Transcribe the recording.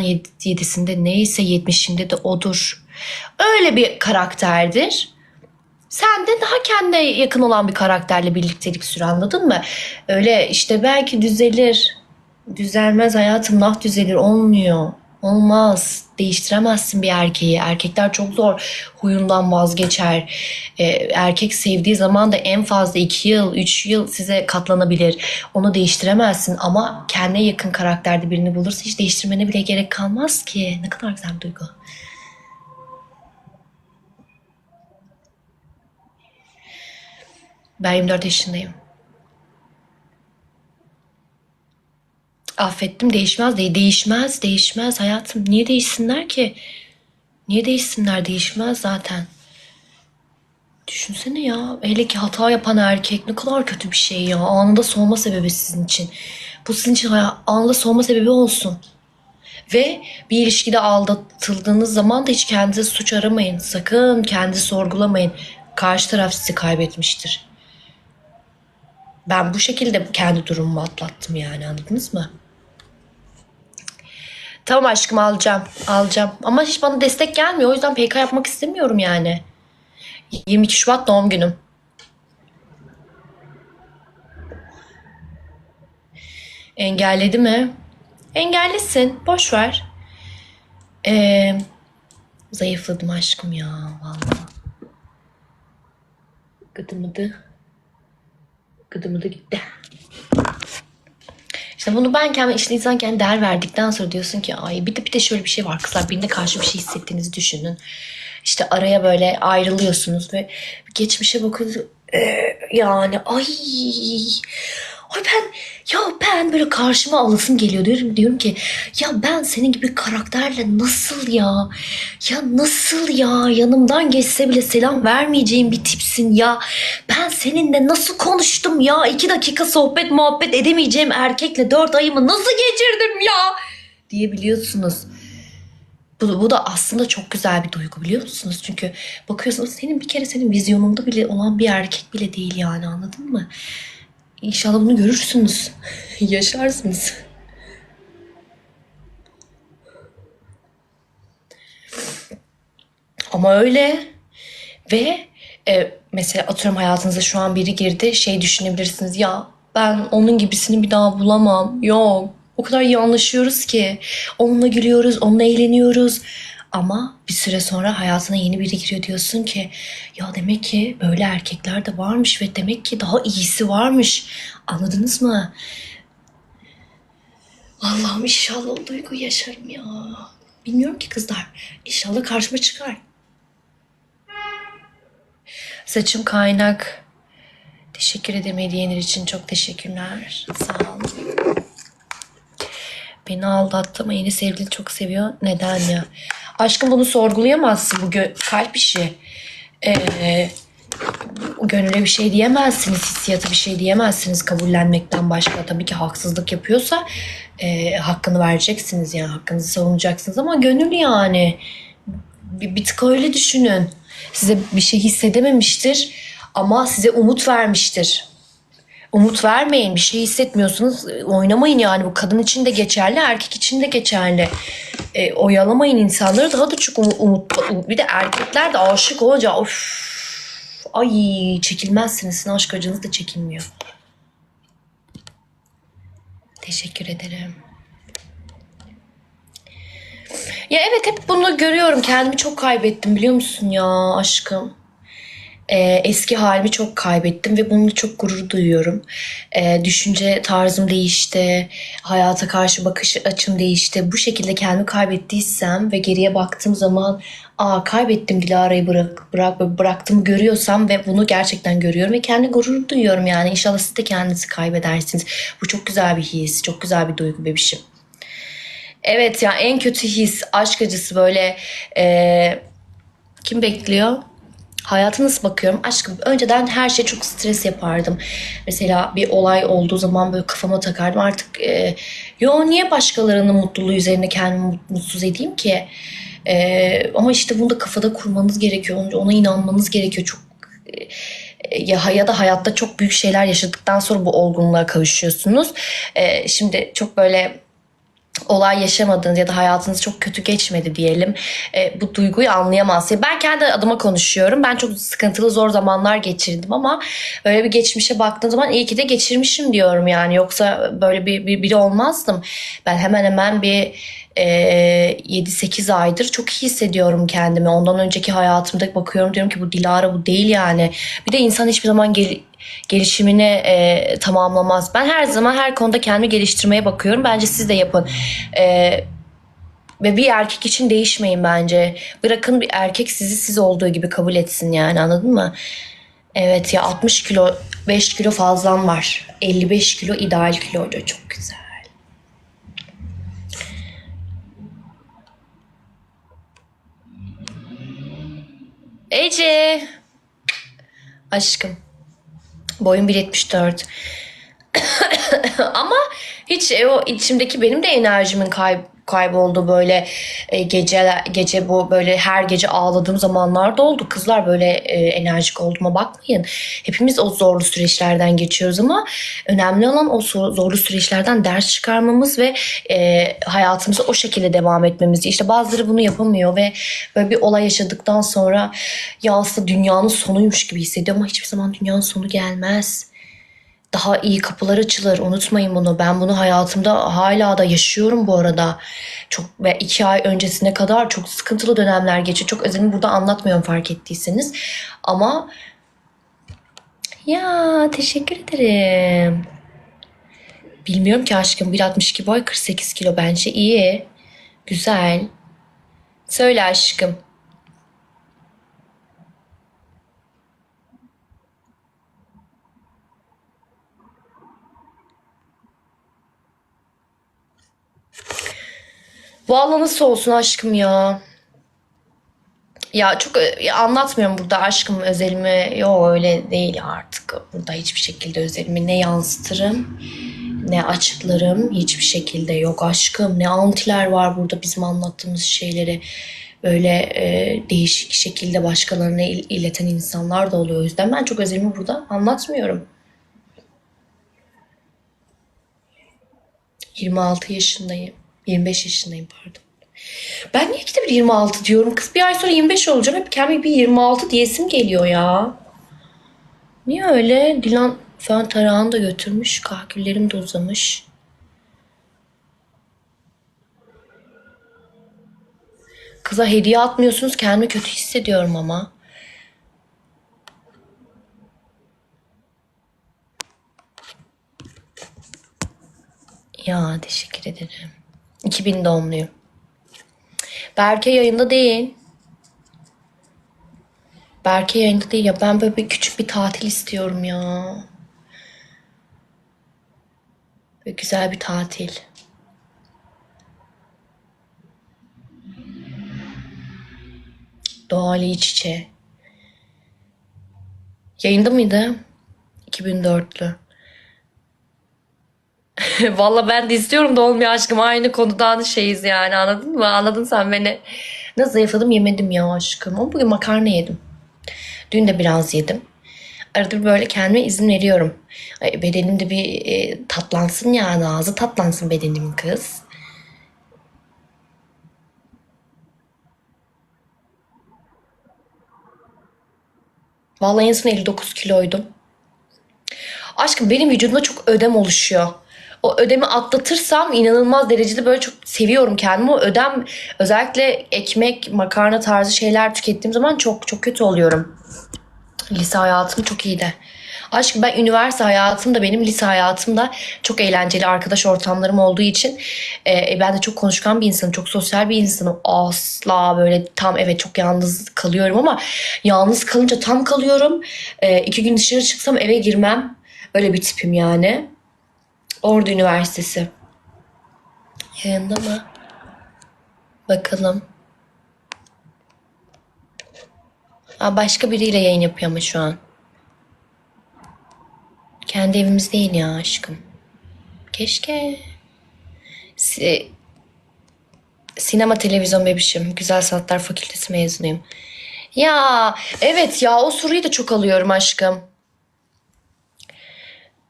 Yed- yedisinde neyse yetmişinde de odur. Öyle bir karakterdir. Sen de daha kendine yakın olan bir karakterle birliktelik sür anladın mı? Öyle işte belki düzelir. Düzelmez hayatım nah düzelir olmuyor. Olmaz. Değiştiremezsin bir erkeği. Erkekler çok zor huyundan vazgeçer. Ee, erkek sevdiği zaman da en fazla 2 yıl, 3 yıl size katlanabilir. Onu değiştiremezsin ama kendine yakın karakterde birini bulursa hiç değiştirmene bile gerek kalmaz ki. Ne kadar güzel bir duygu. Ben 24 yaşındayım. Affettim değişmez değil değişmez değişmez hayatım. Niye değişsinler ki? Niye değişsinler? Değişmez zaten. Düşünsene ya hele ki hata yapan erkek ne kadar kötü bir şey ya. Anında soğuma sebebi sizin için. Bu sizin için anında soğuma sebebi olsun. Ve bir ilişkide aldatıldığınız zaman da hiç kendinize suç aramayın. Sakın kendinizi sorgulamayın. Karşı taraf sizi kaybetmiştir. Ben bu şekilde kendi durumumu atlattım yani anladınız mı? Tamam aşkım alacağım. Alacağım. Ama hiç bana destek gelmiyor. O yüzden PK yapmak istemiyorum yani. 22 Şubat doğum günüm. Engelledi mi? Engellesin. Boş ver. Ee, zayıfladım aşkım ya. Vallahi. Gıdı mıdı. Gıdı mıdı gitti. İşte bunu ben kendi işte insan kendi değer verdikten sonra diyorsun ki ay bir de bir de şöyle bir şey var kızlar birine karşı bir şey hissettiğinizi düşünün. İşte araya böyle ayrılıyorsunuz ve geçmişe bakıyorsunuz Ee, yani ay ay ben ya ben böyle karşıma alasım geliyor diyorum diyorum ki ya ben senin gibi karakterle nasıl ya ya nasıl ya yanımdan geçse bile selam vermeyeceğim bir tipsin ya ben seninle nasıl konuştum ya iki dakika sohbet muhabbet edemeyeceğim erkekle dört ayımı nasıl geçirdim ya diyebiliyorsunuz. Bu, bu da aslında çok güzel bir duygu biliyor musunuz? Çünkü bakıyorsunuz senin bir kere senin vizyonunda bile olan bir erkek bile değil yani anladın mı? İnşallah bunu görürsünüz. Yaşarsınız. Ama öyle. Ve e, mesela atıyorum hayatınıza şu an biri girdi şey düşünebilirsiniz ya ben onun gibisini bir daha bulamam. Yok o kadar iyi anlaşıyoruz ki onunla gülüyoruz onunla eğleniyoruz. Ama bir süre sonra hayatına yeni biri giriyor diyorsun ki ya demek ki böyle erkekler de varmış ve demek ki daha iyisi varmış. Anladınız mı? Allah'ım inşallah o duyguyu yaşarım ya. Bilmiyorum ki kızlar. İnşallah karşıma çıkar. Saçım kaynak. Teşekkür ederim hediyeler için. Çok teşekkürler. Sağ olun. Beni aldattı ama yeni sevgilini çok seviyor. Neden ya? Aşkım bunu sorgulayamazsın. Bu kalp işi. Ee, gönüle bir şey diyemezsiniz. Hissiyata bir şey diyemezsiniz kabullenmekten başka. Tabii ki haksızlık yapıyorsa e, hakkını vereceksiniz yani. Hakkınızı savunacaksınız ama gönül yani. Bir, bir tık öyle düşünün. Size bir şey hissedememiştir ama size umut vermiştir. Umut vermeyin. Bir şey hissetmiyorsunuz. Oynamayın yani. Bu kadın için de geçerli, erkek için de geçerli. E, oyalamayın insanları. Daha da çok umu- umut. Bir de erkekler de aşık olunca of ay çekilmezsiniz. Aşk acınız da çekilmiyor. Teşekkür ederim. Ya evet hep bunu görüyorum. Kendimi çok kaybettim biliyor musun ya aşkım? Ee, eski halimi çok kaybettim ve bununla çok gurur duyuyorum. Ee, düşünce tarzım değişti, hayata karşı bakış açım değişti. Bu şekilde kendimi kaybettiysem ve geriye baktığım zaman aa kaybettim Dilara'yı bırak, bırak, bıraktım görüyorsam ve bunu gerçekten görüyorum ve kendi gurur duyuyorum yani. İnşallah siz de kendinizi kaybedersiniz. Bu çok güzel bir his, çok güzel bir duygu bebişim. Evet ya en kötü his aşk acısı böyle eee, kim bekliyor? Hayata nasıl bakıyorum? Aşkım önceden her şey çok stres yapardım. Mesela bir olay olduğu zaman böyle kafama takardım. Artık e, yo niye başkalarının mutluluğu üzerine kendimi mut- mutsuz edeyim ki? E, ama işte bunu da kafada kurmanız gerekiyor. Ona inanmanız gerekiyor. Çok e, ya, ya da hayatta çok büyük şeyler yaşadıktan sonra bu olgunluğa kavuşuyorsunuz. E, şimdi çok böyle olay yaşamadınız ya da hayatınız çok kötü geçmedi diyelim. E, bu duyguyu anlayamazsınız. Ben kendi adıma konuşuyorum. Ben çok sıkıntılı zor zamanlar geçirdim ama öyle bir geçmişe baktığım zaman iyi ki de geçirmişim diyorum yani. Yoksa böyle bir, bir biri olmazdım. Ben hemen hemen bir e, 7-8 aydır çok iyi hissediyorum kendimi. Ondan önceki hayatımda bakıyorum diyorum ki bu Dilara bu değil yani. Bir de insan hiçbir zaman gel- gelişimini e, tamamlamaz. Ben her zaman her konuda kendimi geliştirmeye bakıyorum. Bence siz de yapın. E, ve bir erkek için değişmeyin bence. Bırakın bir erkek sizi siz olduğu gibi kabul etsin yani anladın mı? Evet ya 60 kilo 5 kilo fazlam var. 55 kilo ideal kilo diyor. Çok güzel. Ece. Aşkım. Boyum 1.74. Ama hiç e, o içimdeki benim de enerjimin kay, kayboldu böyle e, geceler gece bu böyle her gece ağladığım zamanlar da oldu. Kızlar böyle e, enerjik olduğuma bakmayın. Hepimiz o zorlu süreçlerden geçiyoruz ama önemli olan o zorlu süreçlerden ders çıkarmamız ve e, hayatımıza o şekilde devam etmemiz. İşte bazıları bunu yapamıyor ve böyle bir olay yaşadıktan sonra ya aslında dünyanın sonuymuş gibi hissediyor ama hiçbir zaman dünyanın sonu gelmez daha iyi kapılar açılır. Unutmayın bunu. Ben bunu hayatımda hala da yaşıyorum bu arada. Çok ve iki ay öncesine kadar çok sıkıntılı dönemler geçiyor. Çok özelini burada anlatmıyorum fark ettiyseniz. Ama ya teşekkür ederim. Bilmiyorum ki aşkım 1.62 boy 48 kilo bence iyi. Güzel. Söyle aşkım. Vallahi nasıl olsun aşkım ya. Ya çok ö- ya anlatmıyorum burada aşkım özelimi. Yok öyle değil artık. Burada hiçbir şekilde özelimi ne yansıtırım ne açıklarım. Hiçbir şekilde yok aşkım. Ne antiler var burada bizim anlattığımız şeyleri böyle e, değişik şekilde başkalarına il- ileten insanlar da oluyor. O yüzden ben çok özelimi burada anlatmıyorum. 26 yaşındayım. 25 yaşındayım pardon. Ben niye ikide bir 26 diyorum? Kız bir ay sonra 25 olacağım. Hep kendime bir 26 diyesim geliyor ya. Niye öyle? Dilan fön tarağını da götürmüş. Kahküllerim de uzamış. Kıza hediye atmıyorsunuz. Kendimi kötü hissediyorum ama. Ya teşekkür ederim. 2000 doğumluyum. Berke yayında değil. Berke yayında değil ya. Ben böyle bir küçük bir tatil istiyorum ya. Böyle güzel bir tatil. Doğayla iç içe. Yayında mıydı? 2004'lü. Valla ben de istiyorum da olmuyor aşkım. Aynı konudan şeyiz yani anladın mı? Anladın sen beni. Nasıl zayıfladım yemedim ya aşkım. Ama bugün makarna yedim. Dün de biraz yedim. Arada bir böyle kendime izin veriyorum. Ay, bedenim de bir e, tatlansın yani. Ağzı tatlansın bedenimin kız. Vallahi en son 59 kiloydum. Aşkım benim vücudumda çok ödem oluşuyor. O ödemi atlatırsam inanılmaz derecede böyle çok seviyorum kendimi. O ödem özellikle ekmek, makarna tarzı şeyler tükettiğim zaman çok çok kötü oluyorum. Lise hayatım çok iyiydi. Aşkım ben üniversite hayatımda benim lise hayatımda çok eğlenceli arkadaş ortamlarım olduğu için e, ben de çok konuşkan bir insanım. Çok sosyal bir insanım. Asla böyle tam evet çok yalnız kalıyorum ama yalnız kalınca tam kalıyorum. E, iki gün dışarı çıksam eve girmem. Öyle bir tipim yani. Ordu Üniversitesi. Yayında mı? Bakalım. Aa, başka biriyle yayın yapıyor ama şu an. Kendi evimiz değil ya aşkım. Keşke. Si- Sinema televizyon bebişim. Güzel Sanatlar Fakültesi mezunuyum. Ya evet ya o soruyu da çok alıyorum aşkım.